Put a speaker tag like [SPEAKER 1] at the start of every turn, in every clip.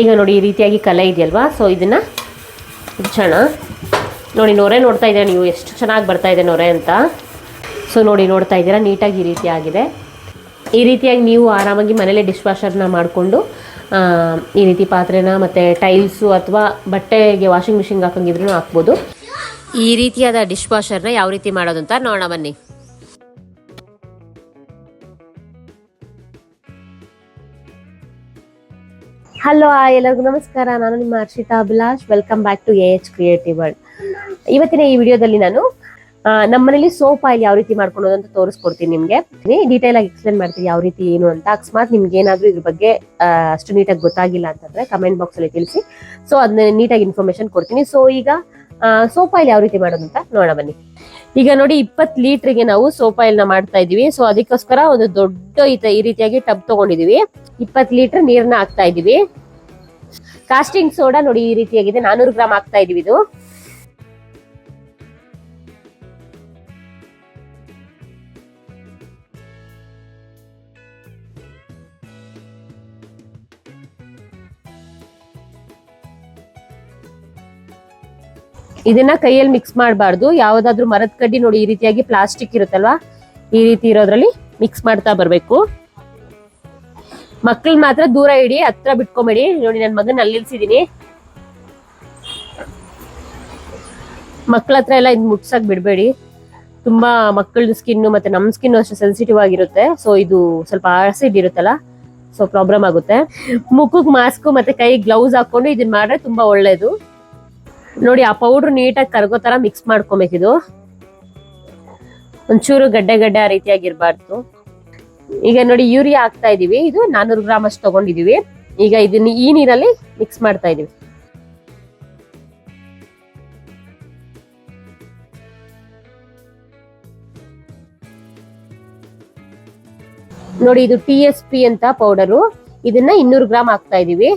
[SPEAKER 1] ಈಗ ನೋಡಿ ಈ ರೀತಿಯಾಗಿ ಕಲೆ ಇದೆಯಲ್ವಾ? ಸೊ ಇದನ್ನು ಮುಚ್ಚೋಣ ನೋಡಿ, ನೊರೆ ನೋಡ್ತಾ ಇದ್ದೀರಾ ನೀವು? ಎಷ್ಟು ಚೆನ್ನಾಗಿ ಬರ್ತಾ ಇದೆ ನೊರೆ ಅಂತ. ಸೊ ನೋಡಿ, ನೋಡ್ತಾ ಇದ್ದೀರಾ? ನೀಟಾಗಿ ಈ ರೀತಿ ಆಗಿದೆ. ಈ ರೀತಿಯಾಗಿ ನೀವು ಆರಾಮಾಗಿ ಮನೇಲೆ ಡಿಶ್ ವಾಷರ್ನ ಮಾಡಿಕೊಂಡು ಈ ರೀತಿ ಪಾತ್ರೆನ ಮತ್ತು ಟೈಲ್ಸು ಅಥವಾ ಬಟ್ಟೆಗೆ ವಾಷಿಂಗ್ ಮಿಷಿನ್ಗೆ ಹಾಕಂಗಿದ್ರೂ ಹಾಕ್ಬೋದು. ಈ ರೀತಿಯಾದ ಡಿಶ್ ವಾಷರ್ನ ಯಾವ ರೀತಿ ಮಾಡೋದು ಅಂತ ನೋಡೋಣ ಬನ್ನಿ. ಹಲೋ ಎಲ್ಲರಿಗೂ ನಮಸ್ಕಾರ. ನಾನು ನಿಮ್ಮ Harshita Abhilash. Welcome back to A H creative world ಇವತ್ತಿನ ಈ ವಿಡಿಯೋದಲ್ಲಿ ನಾನು ಆ, ನಮ್ಮನೇಲಿ ಸೋಪ್ ಆಯಿಲ್ ಯಾವ ರೀತಿ ಮಾಡ್ಕೊಳ್ಳೋದು ಅಂತ ತೋರಿಸ್ಕೊಡ್ತೀನಿ ನಿಮಗೆ. ಡೀಟೇಲ್ ಆಗಿ ಎಕ್ಸ್ಪ್ಲೇನ್ ಮಾಡ್ತೀನಿ ಯಾವ ರೀತಿ ಏನು ಅಂತ. ಅಕಸ್ಮಾತ್ ನಿಮ್ಗೆ ಏನಾದರೂ ಇದ್ರ ಬಗ್ಗೆ ಅಷ್ಟು ನೀಟಾಗಿ ಗೊತ್ತಾಗಿಲ್ಲ ಅಂತಂದ್ರೆ ಕಮೆಂಟ್ ಬಾಕ್ಸ್ ಅಲ್ಲಿ ತಿಳಿಸಿ. ಸೊ ಅದನ್ನ ನೀಟಾಗಿ ಇನ್ಫಾರ್ಮೇಶನ್ ಕೊಡ್ತೀನಿ. ಸೊ ಈಗ ಸೋಪ್ ಆಯಿಲ್ ಯಾವ ರೀತಿ ಮಾಡೋದು ಅಂತ ನೋಡ ಬನ್ನಿ. ಈಗ ನೋಡಿ ಇಪ್ಪತ್ತು ಲೀಟ್ರಿಗೆ ನಾವು ಸೋಪ್ ಆಯಿಲ್ನ ಮಾಡ್ತಾ ಇದೀವಿ ಸೊ ಅದಕ್ಕೋಸ್ಕರ ಒಂದು ದೊಡ್ಡ ಈ ರೀತಿಯಾಗಿ ಟಬ್ ತಗೊಂಡಿದೀವಿ ಇಪ್ಪತ್ತು ಲೀಟರ್ ನೀರ್ನ ಹಾಕ್ತಾ ಇದೀವಿ ಕಾಸ್ಟಿಂಗ್ ಸೋಡಾ ನೋಡಿ ಈ ರೀತಿಯಾಗಿದೆ. ನಾನೂರು ಗ್ರಾಮ್ ಹಾಕ್ತಾ ಇದೀವಿ ಇದು. ಇದನ್ನ ಕೈಯಲ್ಲಿ ಮಿಕ್ಸ್ ಮಾಡಬಾರ್ದು. ಯಾವ್ದಾದ್ರು ಮರದ ಕಡ್ಡಿ ನೋಡಿ, ಈ ರೀತಿಯಾಗಿ ಪ್ಲಾಸ್ಟಿಕ್ ಇರುತ್ತಲ್ವಾ? ಈ ರೀತಿ ಇರೋದ್ರಲ್ಲಿ ಮಿಕ್ಸ್ ಮಾಡ್ತಾ ಬರ್ಬೇಕು. ಮಕ್ಕಳು ಮಾತ್ರ ದೂರ ಇಡಿ, ಹತ್ರ ಬಿಟ್ಕೊಂಬೇಡಿ. ನೋಡಿ ನನ್ನ ಮಗನ ಅಲ್ಲಿ ನಿಲ್ಸಿದೀನಿ. ಮಕ್ಕಳ ಹತ್ರ ಎಲ್ಲ ಇದು ಮುಟ್ಸಕ್ ಬಿಡಬೇಡಿ. ತುಂಬಾ ಮಕ್ಕಳ ಸ್ಕಿನ್ ಮತ್ತೆ ನಮ್ ಸ್ಕಿನ್ ಅಷ್ಟು ಸೆನ್ಸಿಟಿವ್ ಆಗಿರುತ್ತೆ. ಸೊ ಇದು ಸ್ವಲ್ಪ ಆಸಿಡ್ ಇರುತ್ತಲ್ಲ ಸೊ ಪ್ರಾಬ್ಲಮ್ ಆಗುತ್ತೆ. ಮುಖಕ್ಕೆ ಮಾಸ್ಕ್ ಮತ್ತೆ ಕೈ ಗ್ಲೌಸ್ ಹಾಕೊಂಡು ಇದನ್ನ ಮಾಡ್ರೆ ತುಂಬಾ ಒಳ್ಳೇದು. ನೋಡಿ, ಆ ಪೌಡರ್ ನೀಟಾಗಿ ಕರ್ಗೋ ತರ ಮಿಕ್ಸ್ ಮಾಡ್ಕೊಬೇಕಿದು ಒಂಚೂರು ಗಡ್ಡೆ ಗಡ್ಡೆ ಆ ರೀತಿಯಾಗಿರ್ಬಾರ್ದು. ಈಗ ನೋಡಿ, ಯೂರಿಯಾ ಹಾಕ್ತಾ ಇದೀವಿ. ಇದು ನಾನೂರು ಗ್ರಾಮ್ ಅಷ್ಟು ತಗೊಂಡಿದೀವಿ. ಈಗ ಇದನ್ನ ಈ ನೀರಲ್ಲಿ ಮಿಕ್ಸ್ ಮಾಡ್ತಾ ಇದೀವಿ. ನೋಡಿ, ಇದು ಟಿ ಎಸ್ ಪಿ ಅಂತ ಪೌಡರು ಇದನ್ನ ಇನ್ನೂರು ಗ್ರಾಮ್ ಹಾಕ್ತಾ ಇದೀವಿ.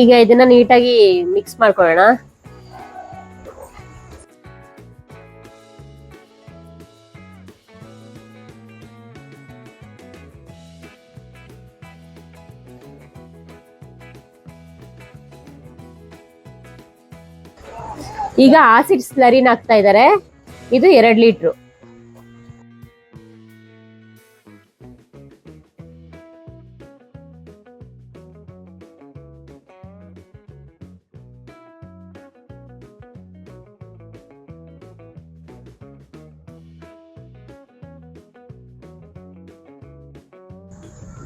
[SPEAKER 1] ಈಗ ಇದನ್ನ ನೀಟಾಗಿ ಮಿಕ್ಸ್ ಮಾಡ್ಕೊಳ್ಳೋಣ. ಈಗ ಆಸಿಡ್ ಸ್ಲರಿನ್ ಹಾಕ್ತಾ ಇದ್ದಾರೆ ಇದು ಎರಡು ಲೀಟ್ರು.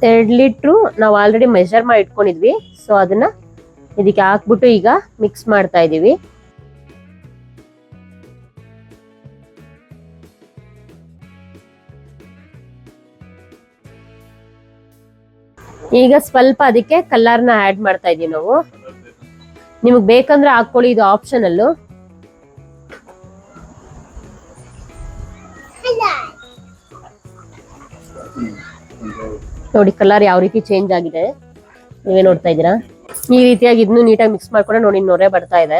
[SPEAKER 1] ಎರಡ್ ಲೀಟ್ರು ನಾವು ಆಲ್ರೆಡಿ ಮೆಷರ್ ಮಾಡಿ ಇಟ್ಕೊಂಡಿದ್ವಿ. ಸೊ ಅದನ್ನ ಇದಕ್ಕೆ ಹಾಕ್ಬಿಟ್ಟು ಈಗ ಮಿಕ್ಸ್ ಮಾಡ್ತಾ ಇದೀವಿ. ಈಗ ಸ್ವಲ್ಪ ಅದಕ್ಕೆ ಕಲ್ಲರ್ನ ಆಡ್ ಮಾಡ್ತಾ ಇದೀವಿ ನಾವು. ನಿಮಗೆ ಬೇಕಂದ್ರೆ ಹಾಕೊಳ್ಳಿ ಇದು ಆಪ್ಷನಲ್ ನೋಡಿ ಕಲರ್ ಯಾವ ರೀತಿ ಚೇಂಜ್ ಆಗಿದೆ? ನೀವೇ ನೋಡ್ತಾ ಇದ್ದೀರಾ? ಈ ರೀತಿಯಾಗಿ ಇದನ್ನು ನೀಟಾಗಿ ಮಿಕ್ಸ್ ಮಾಡ್ಕೊಂಡ್ರೆ ನೋಡಿ, ನೊರೆ ಬರ್ತಾ ಇದೆ.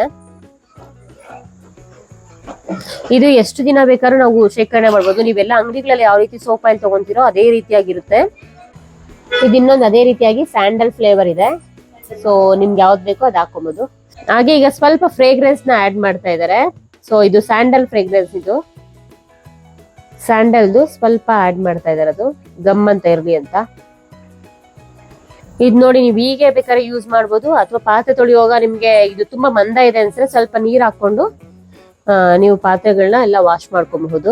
[SPEAKER 1] ಇದು ಎಷ್ಟು ದಿನ ಬೇಕಾದ್ರೂ ನಾವು ಶೇಖರಣೆ ಮಾಡ್ಬೋದು. ನೀವೆಲ್ಲ ಅಂಗಡಿಗಳಲ್ಲಿ ಯಾವ ರೀತಿ ಸೋಪ್ ಆಯಿಲ್ ತಗೊಂತೀರೋ ಅದೇ ರೀತಿಯಾಗಿರುತ್ತೆ. ಇದು ಇನ್ನೊಂದು ಅದೇ ರೀತಿಯಾಗಿ ಸ್ಯಾಂಡಲ್ ಫ್ಲೇವರ್ ಇದೆ. ಸೊ ನಿಮ್ಗೆ ಯಾವ್ದು ಬೇಕೋ ಅದು ಹಾಕೊಬೋದು ಹಾಗೆ ಈಗ ಸ್ವಲ್ಪ ಫ್ರೇಗ್ರೆನ್ಸ್ನ ಆಡ್ ಮಾಡ್ತಾ ಇದ್ದಾರೆ. ಸೊ ಇದು ಸ್ಯಾಂಡಲ್ ಫ್ರೇಗ್ರೆನ್ಸ್ ಇದು. ಸ್ಯಾಂಡಲ್ದು ಸ್ವಲ್ಪ ಆಡ್ ಮಾಡ್ತಾ ಇದಾರೆ ಅದು. ಗಮ್ ಅಂತ ಇರ್ಲಿ ಅಂತ. ಇದ್ ನೋಡಿ ನೀವು ಹೀಗೆ ಬೇಕಾದ್ರೆ ಯೂಸ್ ಮಾಡ್ಬೋದು. ಅಥವಾ ಪಾತ್ರೆ ತೊಳೆಯುವಾಗ ನಿಮ್ಗೆ ಇದು ತುಂಬಾ ಮಂದ ಇದೆ ಅನ್ಸಿದ್ರೆ ಸ್ವಲ್ಪ ನೀರ್ ಹಾಕೊಂಡು ನೀವು ಪಾತ್ರೆಗಳನ್ನ ಎಲ್ಲ ವಾಶ್ ಮಾಡ್ಕೊಬಹುದು.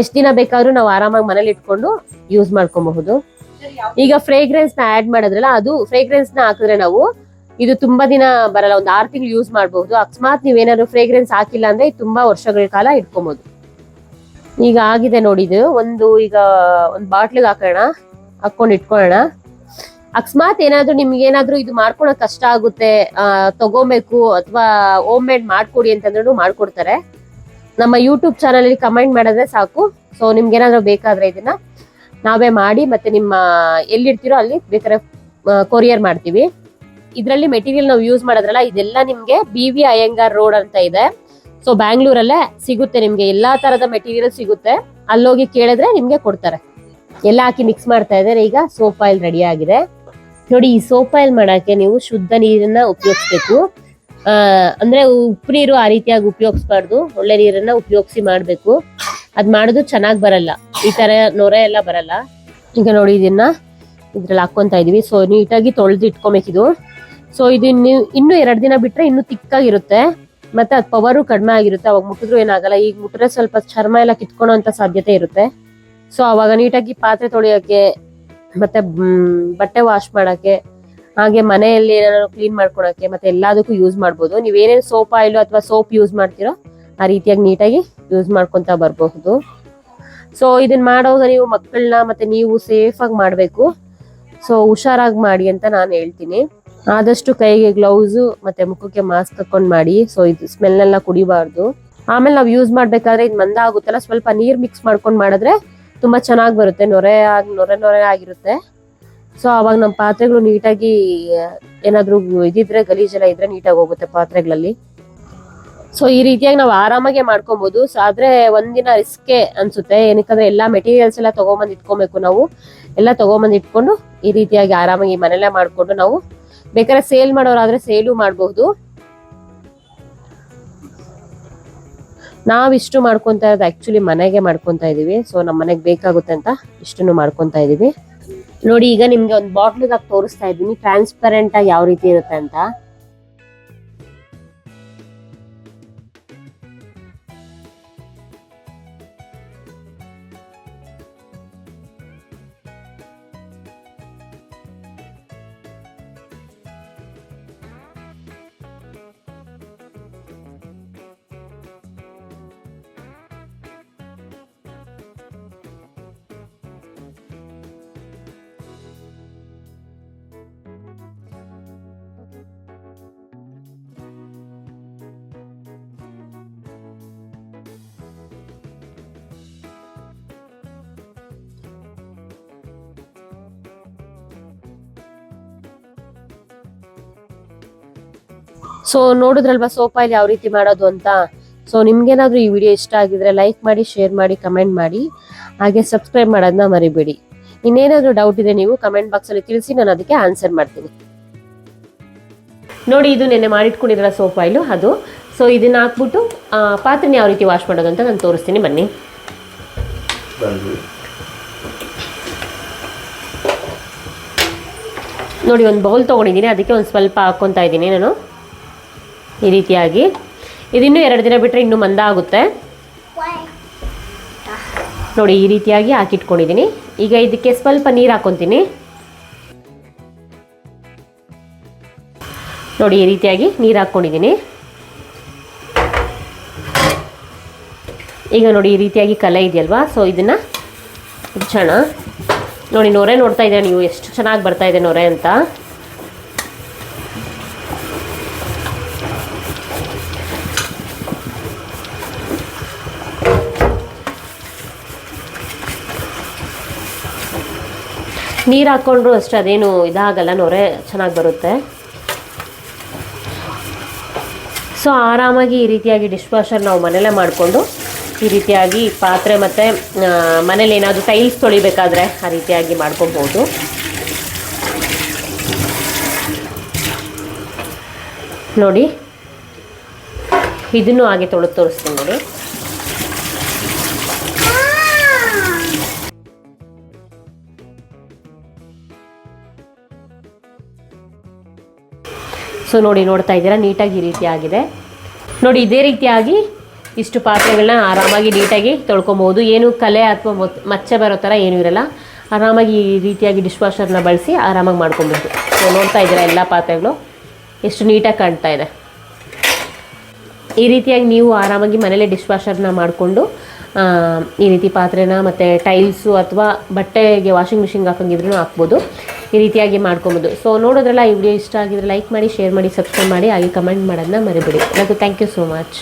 [SPEAKER 1] ಎಷ್ಟ್ ದಿನ ಬೇಕಾದ್ರೂ ನಾವು ಆರಾಮಾಗಿ ಮನೇಲಿ ಇಟ್ಕೊಂಡು ಯೂಸ್ ಮಾಡ್ಕೊಬಹುದು. ಈಗ ಫ್ರೇಗ್ರೆನ್ಸ್ನ ಆಡ್ ಮಾಡಿದ್ರಲ್ಲ, ಅದು ಫ್ರೇಗ್ರೆನ್ಸ್ನ ಹಾಕಿದ್ರೆ ನಾವು ಇದು ತುಂಬಾ ದಿನ ಬರಲ್ಲ, ಒಂದು ಆರು ತಿಂಗಳು ಯೂಸ್ ಮಾಡಬಹುದು. ಅಕಸ್ಮಾತ್ ನೀವೇನಾದ್ರು ಫ್ರೇಗ್ರೆನ್ಸ್ ಹಾಕಿಲ್ಲ ಅಂದ್ರೆ ತುಂಬಾ ವರ್ಷಗಳ ಕಾಲ ಇಟ್ಕೊಬಹುದು. ಈಗ ಆಗಿದೆ ನೋಡಿದು ಒಂದು ಈಗ ಒಂದು ಬಾಟ್ಲಿಗೆ ಹಾಕೋಣ ಹಾಕೊಂಡು ಇಟ್ಕೊಳ್ಳೋಣ. ಅಕಸ್ಮಾತ್ ಏನಾದ್ರೂ ನಿಮ್ಗೆ ಏನಾದ್ರೂ ಇದು ಮಾಡ್ಕೊಳಕ್ ಕಷ್ಟ ಆಗುತ್ತೆ ತಗೋಬೇಕು ಅಥವಾ ಹೋಮ್ ಮೇಡ್ ಮಾಡ್ಕೊಡಿ ಅಂತಂದ್ರೂ ಮಾಡ್ಕೊಡ್ತಾರೆ. ನಮ್ಮ ಯೂಟ್ಯೂಬ್ ಚಾನಲ್ ಅಲ್ಲಿ ಕಮೆಂಟ್ ಮಾಡಿದ್ರೆ ಸಾಕು. ಸೊ ನಿಮ್ಗೆ ಏನಾದ್ರೂ ಬೇಕಾದ್ರೆ ಇದನ್ನ ನಾವೇ ಮಾಡಿ ಮತ್ತೆ ನಿಮ್ಮ ಎಲ್ಲಿರ್ತೀರೋ ಅಲ್ಲಿ ಬೇಕಾದ್ರೆ ಕೊರಿಯರ್ ಮಾಡ್ತೀವಿ. ಇದರಲ್ಲಿ ಮೆಟೀರಿಯಲ್ ನಾವು ಯೂಸ್ ಮಾಡೋದ್ರಲ್ಲ, ಇದೆಲ್ಲ ನಿಮ್ಗೆ ಬಿ ವಿ ಅಯ್ಯಂಗಾರ್ ರೋಡ್ ಅಂತ ಇದೆ. ಸೊ ಬ್ಯಾಂಗ್ಳೂರಲ್ಲೇ ಸಿಗುತ್ತೆ ನಿಮ್ಗೆ, ಎಲ್ಲಾ ತರದ ಮೆಟೀರಿಯಲ್ ಸಿಗುತ್ತೆ. ಅಲ್ಲೋಗಿ ಕೇಳಿದ್ರೆ ನಿಮ್ಗೆ ಕೊಡ್ತಾರೆ. ಎಲ್ಲ ಹಾಕಿ ಮಿಕ್ಸ್ ಮಾಡ್ತಾ ಇದ್ದಾರೆ. ಈಗ ಸೋಫಾ ಇಲ್ಲಿ ರೆಡಿ ಆಗಿದೆ. ನೋಡಿ, ಈ ಸೋಪ್ ಆಯಿಲ್ ಮಾಡಕ್ಕೆ ನೀವು ಶುದ್ಧ ನೀರನ್ನ ಉಪಯೋಗಿಸ್ಬೇಕು. ಅಂದ್ರೆ ಉಪ್ಪು ನೀರು ಆ ರೀತಿಯಾಗಿ ಉಪಯೋಗಿಸ್ಬಾರ್ದು. ಒಳ್ಳೆ ನೀರನ್ನ ಉಪಯೋಗಿಸಿ ಮಾಡ್ಬೇಕು. ಅದ್ ಮಾಡೋದು ಚೆನ್ನಾಗ್ ಬರಲ್ಲ. ಈ ತರ ನೊರೆ ಎಲ್ಲ ಬರಲ್ಲ. ಈಗ ನೋಡಿ, ಇದನ್ನ ಇದ್ರಲ್ಲಿ ಹಾಕೊಂತ ಇದೀವಿ. ಸೊ ನೀಟಾಗಿ ತೊಳೆದು ಇಟ್ಕೊಬೇಕಿದು. ಸೊ ಇದು ಇನ್ನು ಎರಡ್ ದಿನ ಬಿಟ್ರೆ ಇನ್ನು ತಿಕ್ಕಾಗಿರುತ್ತೆ. ಮತ್ತೆ ಅದ್ ಪವರು ಕಡಿಮೆ ಆಗಿರುತ್ತೆ. ಅವಾಗ ಮುಟ್ಟಿದ್ರು ಏನಾಗಲ್ಲ. ಈಗ ಮುಟ್ರೆ ಸ್ವಲ್ಪ ಚರ್ಮ ಎಲ್ಲ ಕಿತ್ಕೊಳ್ಳೋ ಸಾಧ್ಯತೆ ಇರುತ್ತೆ. ಸೊ ಅವಾಗ ನೀಟಾಗಿ ಪಾತ್ರೆ ತೊಳೆಯೋಕೆ ಮತ್ತೆ ಬಟ್ಟೆ ವಾಶ್ ಮಾಡಕ್ಕೆ, ಹಾಗೆ ಮನೆಯಲ್ಲಿ ಏನಾದ್ರು ಕ್ಲೀನ್ ಮಾಡ್ಕೊಳಕ್ಕೆ, ಮತ್ತೆ ಎಲ್ಲದಕ್ಕೂ ಯೂಸ್ ಮಾಡ್ಬೋದು. ನೀವ್ ಏನೇನ್ ಸೋಪ್ ಆಯಿಲ್ ಅಥವಾ ಸೋಪ್ ಯೂಸ್ ಮಾಡ್ತೀರೋ ಆ ರೀತಿಯಾಗಿ ನೀಟಾಗಿ ಯೂಸ್ ಮಾಡ್ಕೊಂತ ಬರಬಹುದು. ಸೊ ಇದನ್ನ ಮಾಡೋವಾಗ ನೀವು ಮಕ್ಕಳನ್ನ ಮತ್ತೆ ನೀವು ಸೇಫ್ ಆಗಿ ಮಾಡ್ಬೇಕು. ಸೊ ಹುಷಾರಾಗಿ ಮಾಡಿ ಅಂತ ನಾನು ಹೇಳ್ತೀನಿ. ಆದಷ್ಟು ಕೈಗೆ ಗ್ಲೌಸ್ ಮತ್ತೆ ಮುಖಕ್ಕೆ ಮಾಸ್ಕ್ ಹಾಕೊಂಡ್ ಮಾಡಿ. ಸೊ ಇದು ಸ್ಮೆಲ್ ಎಲ್ಲ ಕುಡಿಬಾರ್ದು. ಆಮೇಲೆ ನಾವು ಯೂಸ್ ಮಾಡ್ಬೇಕಾದ್ರೆ ಇದು ಮಂದ ಆಗುತ್ತಲ್ಲ ಸ್ವಲ್ಪ ನೀರ್ ಮಿಕ್ಸ್ ಮಾಡ್ಕೊಂಡ್ ಮಾಡಿದ್ರೆ ತುಂಬಾ ಚೆನ್ನಾಗಿ ಬರುತ್ತೆ, ನೊರೆ ಆಗಿ, ನೊರೆ ನೊರೆ ಆಗಿರುತ್ತೆ. ಸೊ ಅವಾಗ ನಮ್ಮ ಪಾತ್ರೆಗಳು ನೀಟಾಗಿ, ಏನಾದ್ರೂ ಇದಿದ್ರೆ ಗಲೀಜೆಲ್ಲ ಇದ್ರೆ ನೀಟಾಗಿ ಹೋಗುತ್ತೆ ಪಾತ್ರೆಗಳಲ್ಲಿ. ಸೊ ಈ ರೀತಿಯಾಗಿ ನಾವು ಆರಾಮಾಗೆ ಮಾಡ್ಕೊಬಹುದು ಸೊ ಆದ್ರೆ ಒಂದಿನ ರಿಸ್ಕೆ ಅನ್ಸುತ್ತೆ. ಏನಕ್ಕಂದ್ರೆ ಎಲ್ಲಾ ಮೆಟೀರಿಯಲ್ಸ್ ಎಲ್ಲ ತಗೊಂಬಂದ್ ಇಟ್ಕೊಬೇಕು ನಾವು. ಎಲ್ಲ ತಗೊಂಬಂದ್ ಇಟ್ಕೊಂಡು ಈ ರೀತಿಯಾಗಿ ಆರಾಮಾಗಿ ಮನೆಯಲ್ಲೇ ಮಾಡ್ಕೊಂಡು ನಾವು. ಬೇಕಾದ್ರೆ ಸೇಲ್ ಮಾಡೋರಾದ್ರೆ ಸೇಲು ಮಾಡಬಹುದು ನಾವಿಷ್ಟು ಮಾಡ್ಕೊಂತ ಇರೋದು ಆಕ್ಚುಲಿ ಮನೆಗೆ ಮಾಡ್ಕೊಂತ ಇದೀವಿ. ಸೊ ನಮ್ಮ ಮನೆಗೆ ಬೇಕಾಗುತ್ತೆ ಅಂತ ಇಷ್ಟನ್ನು ಮಾಡ್ಕೊತಾ ಇದೀವಿ. ನೋಡಿ, ಈಗ ನಿಮ್ಗೆ ಒಂದು ಬಾಟ್ಲಿಗೆ ಹಾಕಿ ತೋರಿಸ್ತಾ ಇದ್ದೀನಿ. ಟ್ರಾನ್ಸ್ಪರೆಂಟ್ ಆಗಿ ಯಾವ ರೀತಿ ಇರುತ್ತೆ ಅಂತ. ಸೊ ನೋಡಿದ್ರಲ್ವಾ ಸೋಫಾ ಇಲ್ಲಿ ಯಾವ ರೀತಿ ಮಾಡೋದು ಅಂತ? ಸೊ ನಿಮ್ಗೇನಾದ್ರೂ ಈ ವಿಡಿಯೋ ಇಷ್ಟ ಆಗಿದ್ರೆ ಲೈಕ್ ಮಾಡಿ ಶೇರ್ ಮಾಡಿ ಕಮೆಂಟ್ ಮಾಡಿ. ಹಾಗೆ ಸಬ್ಸ್ಕ್ರೈಬ್ ಮಾಡೋದನ್ನ ಮರಿಬೇಡಿ. ಇನ್ನೇನಾದ್ರೂ ಡೌಟ್ ಇದೆ ನೀವು ಕಮೆಂಟ್ ಬಾಕ್ಸ್ ಅಲ್ಲಿ ತಿಳಿಸಿ ನಾನು ಅದಕ್ಕೆ ಆನ್ಸರ್ ಮಾಡ್ತೀನಿ. ನೋಡಿ ಇದು ನೆನ್ನೆ ಮಾಡಿಟ್ಕೊಂಡಿದ್ರ ಸೋಫಾ ಆಯಿಲು ಅದು. ಸೊ ಇದನ್ನ ಹಾಕ್ಬಿಟ್ಟು ಪಾತ್ರೆನ ಯಾವ ರೀತಿ ವಾಶ್ ಮಾಡೋದು ಅಂತ ನಾನು ತೋರಿಸ್ತೀನಿ ಬನ್ನಿ. ನೋಡಿ ಒಂದು ಬೌಲ್ ತೊಗೊಂಡಿದ್ದೀನಿ ಅದಕ್ಕೆ ಒಂದು ಸ್ವಲ್ಪ ಹಾಕ್ಕೊತಾ ಇದ್ದೀನಿ ನಾನು. ಈ ರೀತಿಯಾಗಿ. ಇದಿನ್ನೂ ಎರಡು ದಿನ ಬಿಟ್ಟರೆ ಇನ್ನೂ ಮಂದ ಆಗುತ್ತೆ. ನೋಡಿ, ಈ ರೀತಿಯಾಗಿ ಹಾಕಿಟ್ಕೊಂಡಿದ್ದೀನಿ. ಈಗ ಇದಕ್ಕೆ ಸ್ವಲ್ಪ ನೀರು ಹಾಕ್ಕೊತೀನಿ ನೋಡಿ, ಈ ರೀತಿಯಾಗಿ ನೀರು ಹಾಕ್ಕೊಂಡಿದ್ದೀನಿ ಈಗ ನೋಡಿ, ಈ ರೀತಿಯಾಗಿ ಕಲೆ ಇದೆಯಲ್ವಾ? ಸೊ ಇದನ್ನು ಮುಚ್ಚೋಣ. ನೋಡಿ, ನೊರೆ ನೋಡ್ತಾ ಇದ್ದೀರಾ ನೀವು, ಎಷ್ಟು ಚೆನ್ನಾಗಿ ಬರ್ತಾ ಇದೆ ನೊರೆ ಅಂತ. ನೀರು ಹಾಕ್ಕೊಂಡ್ರು ಅಷ್ಟೇ, ಅದೇನು ಇದಾಗಲ್ಲ ನೊರೆ ಚೆನ್ನಾಗಿ ಬರುತ್ತೆ. ಸೊ ಆರಾಮಾಗಿ ಈ ರೀತಿಯಾಗಿ ಡಿಶ್ ವಾಷರ್ ನಾವು ಮನೆಯಲ್ಲೇ ಮಾಡಿಕೊಂಡು, ಈ ರೀತಿಯಾಗಿ ಪಾತ್ರೆ ಮತ್ತು ಮನೇಲಿ ಏನಾದರೂ ಟೈಲ್ಸ್ ತೊಳಿಬೇಕಾದ್ರೆ ಆ ರೀತಿಯಾಗಿ ಮಾಡ್ಕೊಬೋದು. ನೋಡಿ, ಇದನ್ನು ಹಾಗೆ ತೊಳೆದು ತೋರಿಸ್ತೀನಿ ನೋಡಿ. ಸೊ ನೋಡಿ, ನೋಡ್ತಾ ಇದ್ದೀರಾ? ನೀಟಾಗಿ ಈ ರೀತಿ ಆಗಿದೆ ನೋಡಿ, ಇದೇ ರೀತಿಯಾಗಿ ಇಷ್ಟು ಪಾತ್ರೆಗಳನ್ನ ಆರಾಮಾಗಿ ನೀಟಾಗಿ ತೊಳ್ಕೊಬೋದು. ಏನು ಕಲೆ ಅಥವಾ ಮಚ್ಚೆ ಬರೋ ಥರ ಏನೂ ಇರಲ್ಲ. ಆರಾಮಾಗಿ ಈ ರೀತಿಯಾಗಿ ಡಿಶ್ ವಾಷರ್ನ ಬಳಸಿ ಆರಾಮಾಗಿ ಮಾಡ್ಕೊಬೋದು. ಸೊ ನೋಡ್ತಾ ಇದ್ದೀರಾ ಎಲ್ಲ ಪಾತ್ರೆಗಳು? ಎಷ್ಟು ನೀಟಾಗಿ ಕಾಣ್ತಾ ಇದೆ. ಈ ರೀತಿಯಾಗಿ ನೀವು ಆರಾಮಾಗಿ ಮನೇಲೆ ಡಿಶ್ ವಾಷರ್ನ ಮಾಡಿಕೊಂಡು ಈ ರೀತಿ ಪಾತ್ರೆನ ಮತ್ತು ಟೈಲ್ಸು ಅಥವಾ ಬಟ್ಟೆಗೆ ವಾಷಿಂಗ್ ಮಿಷಿನ್ಗೆ ಹಾಕಂಗಿದ್ರೂ ಹಾಕ್ಬೋದು. ಈ ರೀತಿಯಾಗಿ ಮಾಡ್ಕೊಬೋದು. ಸೊ ನೋಡೋದ್ರಲ್ಲ, ಈ ವಿಡಿಯೋ ಇಷ್ಟ ಆಗಿದ್ರೆ ಲೈಕ್ ಮಾಡಿ ಶೇರ್ ಮಾಡಿ ಸಬ್ಸ್ಕ್ರೈಬ್ ಮಾಡಿ, ಹಾಗೆ ಕಮೆಂಟ್ ಮಾಡೋದನ್ನ ಮರಿಬೇಡಿ. ಮತ್ತು ಥ್ಯಾಂಕ್ ಯು ಸೋ ಮಚ್